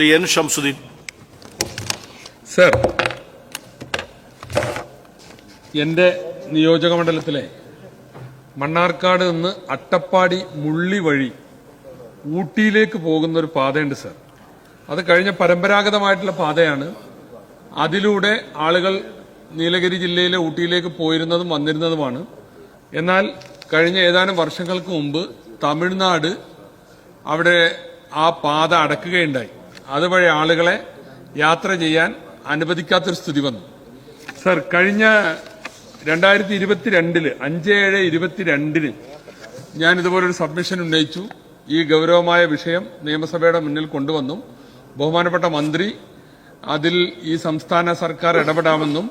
Shri N Shamsuddin sir എന്റെ നിയോജക മണ്ഡലത്തിലെ മണ്ണാർക്കാട് നിന്ന് അട്ടപ്പാടി മുള്ളി വഴി ഊട്ടിയിലേക്ക് പോകുന്ന ഒരു പാതയുണ്ട് സർ. അത് കഴിഞ്ഞ പരമ്പരാഗതമായിട്ടുള്ള പാതയാണ്. അതിലൂടെ ആളുകൾ നീലഗിരി ജില്ലയിലെ ഊട്ടിയിലേക്ക് പോയിരുന്നതും വന്നിരുന്നതുമാണ്. എന്നാൽ കഴിഞ്ഞ ഏതാനും വർഷങ്ങൾക്ക് മുമ്പ് തമിഴ്നാട് അവിടെ ആ പാത അടക്കുകയുണ്ടായി. അതുവഴി ആളുകളെ യാത്ര ചെയ്യാൻ അനുവദിക്കാത്തൊരു സ്ഥിതി വന്നു. സർ കഴിഞ്ഞ രണ്ടായിരത്തി ഇരുപത്തിരണ്ടിൽ അഞ്ച് ഏഴ് ഇരുപത്തിരണ്ടിന് ഞാൻ ഇതുപോലൊരു സബ്മിഷൻ ഉന്നയിച്ചു. ഈ ഗൗരവമായ വിഷയം നിയമസഭയുടെ മുന്നിൽ കൊണ്ടുവന്നു. ബഹുമാനപ്പെട്ട മന്ത്രി അതിൽ ഈ സംസ്ഥാന സർക്കാർ ഇടപെടാമെന്നും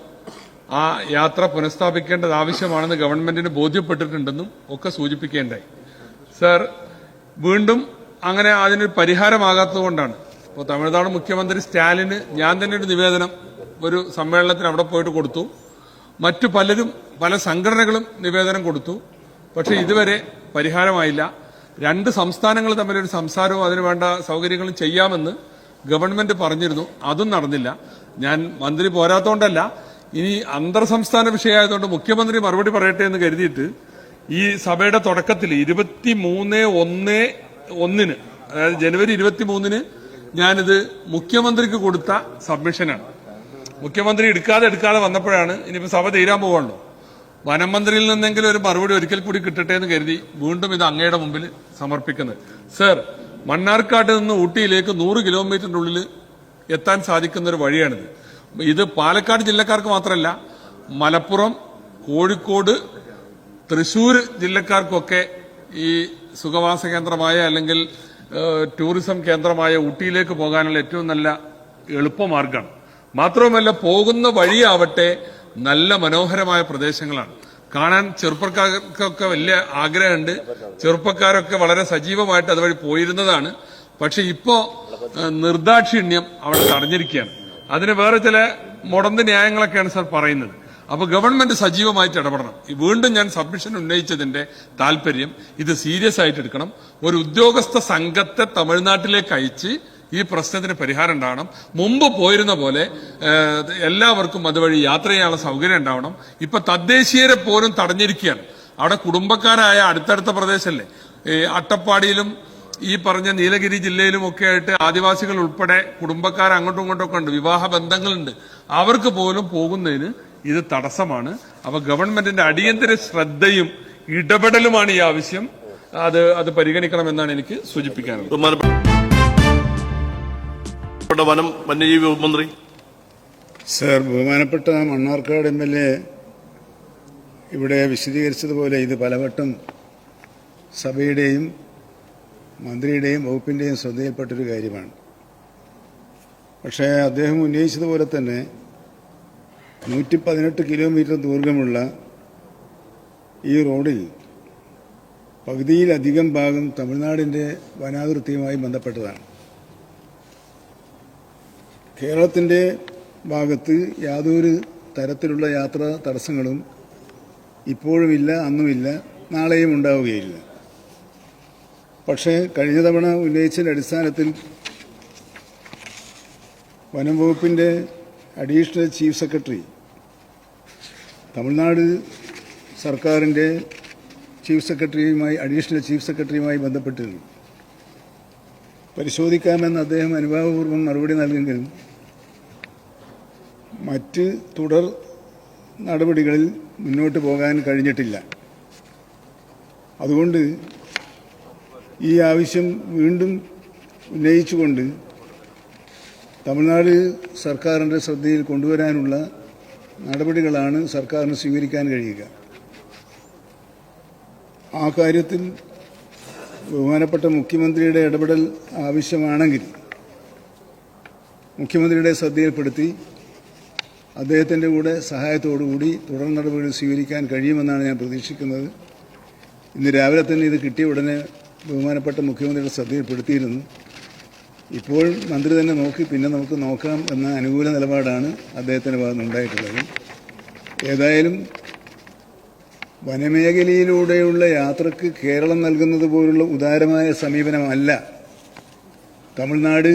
ആ യാത്ര പുനഃസ്ഥാപിക്കേണ്ടത് ആവശ്യമാണെന്ന് ഗവൺമെന്റിന് ബോധ്യപ്പെട്ടിട്ടുണ്ടെന്നും ഒക്കെ സൂചിപ്പിക്കേണ്ടായി സർ വീണ്ടും അങ്ങനെ അതിനൊരു പരിഹാരമാകാത്തതുകൊണ്ടാണ് ഇപ്പോൾ തമിഴ്നാട് മുഖ്യമന്ത്രി സ്റ്റാലിന് ഞാൻ തന്നെ ഒരു നിവേദനം ഒരു സമ്മേളനത്തിന് അവിടെ പോയിട്ട് കൊടുത്തു. മറ്റു പലരും പല സംഘടനകളും നിവേദനം കൊടുത്തു. പക്ഷെ ഇതുവരെ പരിഹാരമായില്ല. രണ്ട് സംസ്ഥാനങ്ങൾ തമ്മിലൊരു സംസാരവും അതിനുവേണ്ട സൗകര്യങ്ങളും ചെയ്യാമെന്ന് ഗവൺമെന്റ് പറഞ്ഞിരുന്നു. അതും നടന്നില്ല. ഞാൻ മന്ത്രി പോരാത്തോണ്ടല്ല. ഇനി അന്തർ സംസ്ഥാന വിഷയമായതുകൊണ്ട് മുഖ്യമന്ത്രി മറുപടി പറയട്ടെ എന്ന് കരുതിയിട്ട് ഈ സഭയുടെ തുടക്കത്തിൽ ഇരുപത്തി മൂന്ന് ഒന്ന് ഒന്നിന് അതായത് ജനുവരി ഇരുപത്തി മൂന്നിന് ഞാനിത് മുഖ്യമന്ത്രിക്ക് കൊടുത്ത സബ്മിഷനാണ്. മുഖ്യമന്ത്രി എടുക്കാതെ എടുക്കാതെ വന്നപ്പോഴാണ് ഇനിയിപ്പോ സഭ തീരാൻ പോവാണല്ലോ വനം മന്ത്രിയിൽ നിന്നെങ്കിലും ഒരു മറുപടി ഒരിക്കൽ കൂടി കിട്ടട്ടെ എന്ന് കരുതി വീണ്ടും ഇത് അങ്ങയുടെ മുമ്പിൽ സമർപ്പിക്കുന്നത്. സർ മണ്ണാർക്കാട്ട് നിന്ന് ഊട്ടിയിലേക്ക് നൂറ് കിലോമീറ്ററിനുള്ളിൽ എത്താൻ സാധിക്കുന്ന ഒരു വഴിയാണിത്. ഇത് പാലക്കാട് ജില്ലക്കാർക്ക് മാത്രമല്ല മലപ്പുറം കോഴിക്കോട് തൃശൂർ ജില്ലക്കാർക്കൊക്കെ ഈ സുഖവാസ കേന്ദ്രമായ അല്ലെങ്കിൽ ടൂറിസം കേന്ദ്രമായ ഊട്ടിയിലേക്ക് പോകാനുള്ള ഏറ്റവും നല്ല എളുപ്പമാർഗമാണ് മാത്രവുമല്ല പോകുന്ന വഴിയാവട്ടെ നല്ല മനോഹരമായ പ്രദേശങ്ങളാണ്. കാണാൻ ചെറുപ്പക്കാർക്കൊക്കെ വലിയ ആഗ്രഹമുണ്ട്. ചെറുപ്പക്കാരൊക്കെ വളരെ സജീവമായിട്ട് അതുവഴി പോയിരുന്നതാണ്. പക്ഷെ ഇപ്പോ നിർദാക്ഷിണ്യം അവിടെ തടഞ്ഞിരിക്കുകയാണ്. അതിന് വേറെ ചില മുടന്ത് ന്യായങ്ങളൊക്കെയാണ് സർ പറയുന്നത്. അപ്പൊ ഗവൺമെന്റ് സജീവമായിട്ട് ഇടപെടണം. വീണ്ടും ഞാൻ സബ്മിഷൻ ഉന്നയിച്ചതിന്റെ താല്പര്യം ഇത് സീരിയസ് ആയിട്ട് എടുക്കണം. ഒരു ഉദ്യോഗസ്ഥ സംഘത്തെ തമിഴ്നാട്ടിലേക്ക് അയച്ച് ഈ പ്രശ്നത്തിന് പരിഹാരം ഉണ്ടാവണം. മുമ്പ് പോയിരുന്ന പോലെ എല്ലാവർക്കും അതുവഴി യാത്ര ചെയ്യാനുള്ള സൗകര്യം ഉണ്ടാവണം. ഇപ്പൊ തദ്ദേശീയരെ പോലും തടഞ്ഞിരിക്കുകയാണ്. അവിടെ കുടുംബക്കാരായ അടുത്തടുത്ത പ്രദേശമല്ലേ അട്ടപ്പാടിയിലും ഈ പറഞ്ഞ നീലഗിരി ജില്ലയിലും ഒക്കെ ആയിട്ട് ആദിവാസികൾ ഉൾപ്പെടെ കുടുംബക്കാർ അങ്ങോട്ടും ഇങ്ങോട്ടും ഒക്കെ ഉണ്ട്. വിവാഹ ബന്ധങ്ങളുണ്ട്. അവർക്ക് പോലും പോകുന്നതിന് ഇത് തടസ്സമാണ്. അപ്പൊ ഗവൺമെന്റിന്റെ അടിയന്തര ശ്രദ്ധയും ഇടപെടലുമാണ് ഈ ആവശ്യം. അത് അത് പരിഗണിക്കണമെന്നാണ് എനിക്ക് സൂചിപ്പിക്കാനുള്ളത്. ബഹുമാനപ്പെട്ട വനം വന്യജീവി വകുപ്പ് മന്ത്രി. സർ ബഹുമാനപ്പെട്ട മണ്ണാർക്കാട് എം എൽ എ ഇവിടെ വിശദീകരിച്ചതുപോലെ ഇത് പലവട്ടം സഭയുടെയും മന്ത്രിയുടെയും വകുപ്പിന്റെയും ശ്രദ്ധയിൽപ്പെട്ടൊരു കാര്യമാണ്. പക്ഷേ അദ്ദേഹം ഉന്നയിച്ചതുപോലെ തന്നെ നൂറ്റി പതിനെട്ട് കിലോമീറ്റർ ദീർഘമുള്ള ഈ റോഡിൽ പകുതിയിലധികം ഭാഗം തമിഴ്നാടിന്റെ വനാതിർത്തിയുമായി ബന്ധപ്പെട്ടതാണ്. കേരളത്തിന്റെ ഭാഗത്ത് യാതൊരു തരത്തിലുള്ള യാത്രാ തടസ്സങ്ങളും ഇപ്പോഴുമില്ല അന്നുമില്ല നാളെയും ഉണ്ടാവുകയില്ല. പക്ഷേ കഴിഞ്ഞ തവണ ഉന്നയിച്ചതിന്റെ അടിസ്ഥാനത്തിൽ വനം വകുപ്പിന്റെ അഡീഷണൽ ചീഫ് സെക്രട്ടറി തമിഴ്നാട് സർക്കാരിന്റെ ചീഫ് സെക്രട്ടറിയുമായി അഡീഷണൽ ചീഫ് സെക്രട്ടറിയുമായി ബന്ധപ്പെട്ടിരുന്നു പരിശോധിക്കാമെന്ന് അദ്ദേഹം അനുഭാവപൂർവം മറുപടി നൽകുമെങ്കിലും മറ്റ് തുടർ നടപടികളിൽ മുന്നോട്ട് പോകാൻ കഴിഞ്ഞിട്ടില്ല. അതുകൊണ്ട് ഈ ആവശ്യം വീണ്ടും ഉന്നയിച്ചുകൊണ്ട് തമിഴ്നാട് സർക്കാരിന്റെ ശ്രദ്ധയിൽ കൊണ്ടുവരാനുള്ള നടപടികളാണ് സർക്കാരിന് സ്വീകരിക്കാൻ കഴിയുക. ആ കാര്യത്തിൽ ബഹുമാനപ്പെട്ട മുഖ്യമന്ത്രിയുടെ ഇടപെടൽ ആവശ്യമാണെങ്കിൽ മുഖ്യമന്ത്രിയുടെ ശ്രദ്ധയിൽപ്പെടുത്തി അദ്ദേഹത്തിന്റെ കൂടെ സഹായത്തോടുകൂടി തുടർ നടപടികൾ സ്വീകരിക്കാൻ കഴിയുമെന്നാണ് ഞാൻ പ്രതീക്ഷിക്കുന്നത്. ഇന്ന് രാവിലെ തന്നെ ഇത് കിട്ടിയ ഉടനെ ബഹുമാനപ്പെട്ട മുഖ്യമന്ത്രിയുടെ ശ്രദ്ധയിൽപ്പെടുത്തിയിരുന്നു. ഇപ്പോൾ മന്ത്രി തന്നെ നോക്കി പിന്നെ നമുക്ക് നോക്കാം എന്ന അനുകൂല നിലപാടാണ് അദ്ദേഹത്തിന്റെ ഭാഗത്ത് ഉണ്ടായിട്ടുള്ളത്. ഏതായാലും വനമേഖലയിലൂടെയുള്ള യാത്രയ്ക്ക് കേരളം നൽകുന്നത് പോലുള്ള ഉദാരമായ സമീപനമല്ല. തമിഴ്നാട്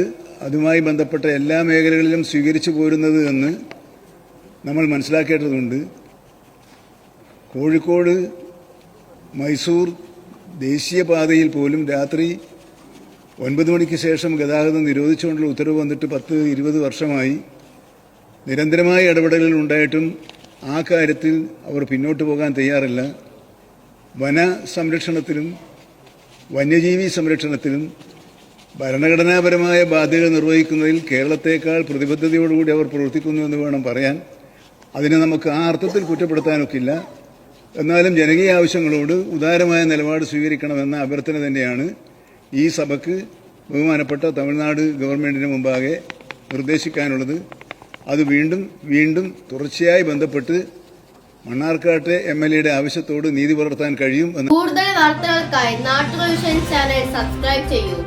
അതുമായി ബന്ധപ്പെട്ട എല്ലാ മേഖലകളിലും സ്വീകരിച്ചു പോരുന്നത് എന്ന് നമ്മൾ മനസ്സിലാക്കേണ്ടതുണ്ട്. കോഴിക്കോട് മൈസൂർ ദേശീയപാതയിൽ പോലും രാത്രി ഒൻപത് മണിക്ക് ശേഷം ഗതാഗതം നിരോധിച്ചുകൊണ്ടുള്ള ഉത്തരവ് വന്നിട്ട് പത്ത് ഇരുപത് വർഷമായി. നിരന്തരമായ ഇടപെടലുകൾ ഉണ്ടായിട്ടും ആ കാര്യത്തിൽ അവർ പിന്നോട്ട് പോകാൻ തയ്യാറില്ല. വന സംരക്ഷണത്തിലും വന്യജീവി സംരക്ഷണത്തിലും ഭരണഘടനാപരമായ ബാധ്യതകൾ നിർവഹിക്കുന്നതിൽ കേരളത്തേക്കാൾ പ്രതിബദ്ധതയോടുകൂടി അവർ പ്രവർത്തിക്കുന്നു എന്ന് വേണം പറയാൻ. അതിനെ നമുക്ക് ആ അർത്ഥത്തിൽ കുറ്റപ്പെടുത്താനൊക്കില്ല. എന്നാലും ജനകീയ ആവശ്യങ്ങളോട് ഉദാരമായ നിലപാട് സ്വീകരിക്കണമെന്ന അഭ്യർത്ഥന തന്നെയാണ് ഈ സഭയ്ക്ക് ബഹുമാനപ്പെട്ട തമിഴ്നാട് ഗവൺമെന്റിന് മുമ്പാകെ നിർദ്ദേശിക്കാനുള്ളത് അത് വീണ്ടും വീണ്ടും തുടർച്ചയായി ബന്ധപ്പെട്ട് മണ്ണാർക്കാട്ടെ എം എൽ എയുടെ ആവശ്യത്തോട് നീതി പുലർത്താൻ കഴിയും കൂടുതൽ വാർത്തകൾക്കായി നാട്ടുകൾ ചാനൽ സബ്സ്ക്രൈബ് ചെയ്യൂ.